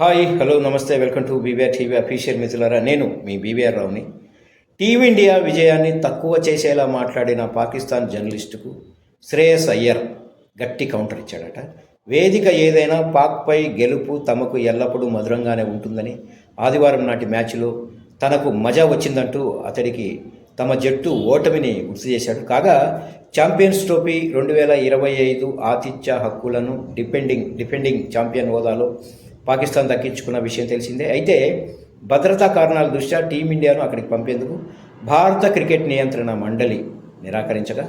Hi hello నమస్తే welcome to BVR TV official మిత్రులారా. నేను మీ బీవీఆర్ రావుని. టీమిండియా విజయాన్ని తక్కువ చేసేలా మాట్లాడిన పాకిస్తాన్ జర్నలిస్టుకు శ్రేయస్ అయ్యర్ గట్టి కౌంటర్ ఇచ్చాడట. వేదిక ఏదైనా పాక్పై గెలుపు తమకు ఎల్లప్పుడూ మధురంగానే ఉంటుందని ఆదివారం నాటి మ్యాచ్లో తనకు మజా వచ్చిందంటూ అతడికి తమ జట్టు ఓటమిని గుర్తు చేశాడు. కాగా ఛాంపియన్స్ ట్రోఫీ రెండు వేల ఇరవై ఐదు ఆతిథ్య హక్కులను డిపెండింగ్ డిఫెండింగ్ ఛాంపియన్ హోదాలో పాకిస్తాన్ దక్కించుకున్న విషయం తెలిసిందే. అయితే భద్రతా కారణాల దృష్ట్యా టీమిండియాను అక్కడికి పంపేందుకు భారత క్రికెట్ నియంత్రణ మండలి నిరాకరించగా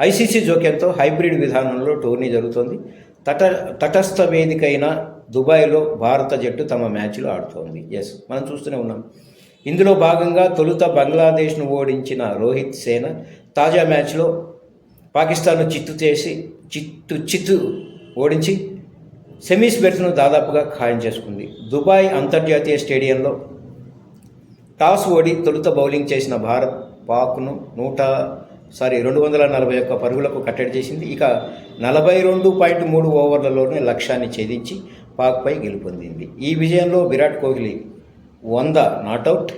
ఐసీసీ జోక్యంతో హైబ్రిడ్ విధానంలో టోర్నీ జరుగుతోంది. తట తటస్థ వేదిక అయిన దుబాయ్లో భారత జట్టు తమ మ్యాచ్లు ఆడుతోంది. ఎస్ మనం చూస్తూనే ఉన్నాం. ఇందులో భాగంగా తొలుత బంగ్లాదేశ్ను ఓడించిన రోహిత్ సేన తాజా మ్యాచ్లో పాకిస్తాన్ను చిత్తు చేసి చిత్తు చిత్తు ఓడించి సెమీస్ బెర్త్ను దాదాపుగా ఖాయం చేసుకుంది. దుబాయ్ అంతర్జాతీయ స్టేడియంలో టాస్ ఓడి తొలుత బౌలింగ్ చేసిన భారత్ పాక్ను నూట సారీ రెండు వందల నలభై ఒక్క పరుగులకు కట్టడి చేసింది. ఇక నలభై రెండు పాయింట్ మూడు ఓవర్లలోనే లక్ష్యాన్ని ఛేదించి పాక్పై గెలుపొందింది ఈ విజయంలో విరాట్ కోహ్లీ వంద నాటౌట్.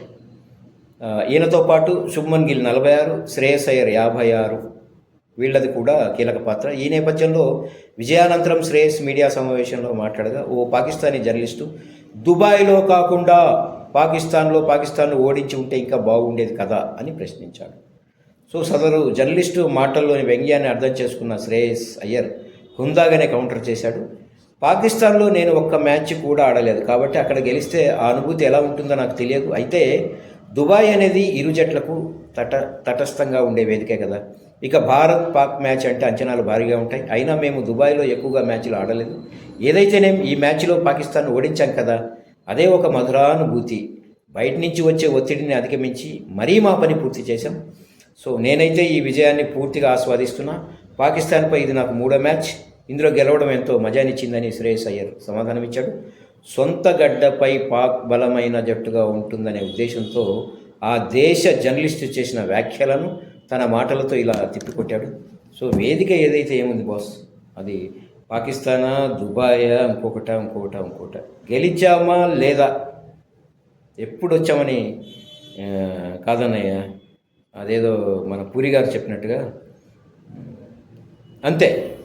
ఈయనతో పాటు శుభ్మన్ గిల్ నలభై ఆరు శ్రేయస్ అయ్యర్ యాభై ఆరు. వీళ్ళది కూడా కీలక పాత్ర. ఈ నేపథ్యంలో విజయానంతరం శ్రేయస్ మీడియా సమావేశంలో మాట్లాడగా ఓ పాకిస్తానీ జర్నలిస్టు దుబాయ్లో కాకుండా పాకిస్తాన్లో పాకిస్తాన్ను ఓడించి ఉంటే ఇంకా బాగుండేది కదా అని ప్రశ్నించాడు. సో సదరు జర్నలిస్టు మాటల్లోని వ్యంగ్యాన్ని అర్థం చేసుకున్న శ్రేయస్ అయ్యర్ హుందాగానే కౌంటర్ చేశాడు. పాకిస్తాన్లో నేను ఒక్క మ్యాచ్ కూడా ఆడలేదు కాబట్టి అక్కడ గెలిస్తే ఆ అనుభూతి ఎలా ఉంటుందో నాకు తెలియదు. అయితే దుబాయ్ అనేది ఇరు జట్లకు తట తటస్థంగా ఉండే వేదికే కదా. ఇక భారత్ పాక్ మ్యాచ్ అంటే అంచనాలు భారీగా ఉంటాయి. అయినా మేము దుబాయ్లో ఎక్కువగా మ్యాచ్లు ఆడలేదు. ఏదైతేనేం ఈ మ్యాచ్లో పాకిస్తాన్ ఓడించాం కదా. అదే ఒక మధురానుభూతి. బయట నుంచి వచ్చే ఒత్తిడిని అధిగమించి మరీ మా పని పూర్తి చేశాం. సో నేనైతే ఈ విజయాన్ని పూర్తిగా ఆస్వాదిస్తున్నా. పాకిస్తాన్పై ఇది నాకు మూడో మ్యాచ్. ఇందులో గెలవడం ఎంతో మజానిచ్చిందని శ్రేయస్ అయ్యర్ సమాధానమిచ్చాడు. సొంత గడ్డపై పాక్ బలమైన జట్టుగా ఉంటుందనే ఉద్దేశంతో ఆ దేశ జర్నలిస్టు చేసిన వ్యాఖ్యలను తన మాటలతో ఇలా తిప్పికొట్టాడు. సో వేదిక ఏదైతే ఏముంది బాస్? అది పాకిస్తానా దుబాయా ఇంకొకట ఇంకొకట ఇంకొకట. గెలిచామా లేదా? ఎప్పుడు వచ్చామని కాదన్నయ్య? అదేదో మన పూరి గారు చెప్పినట్టుగా? అంతే.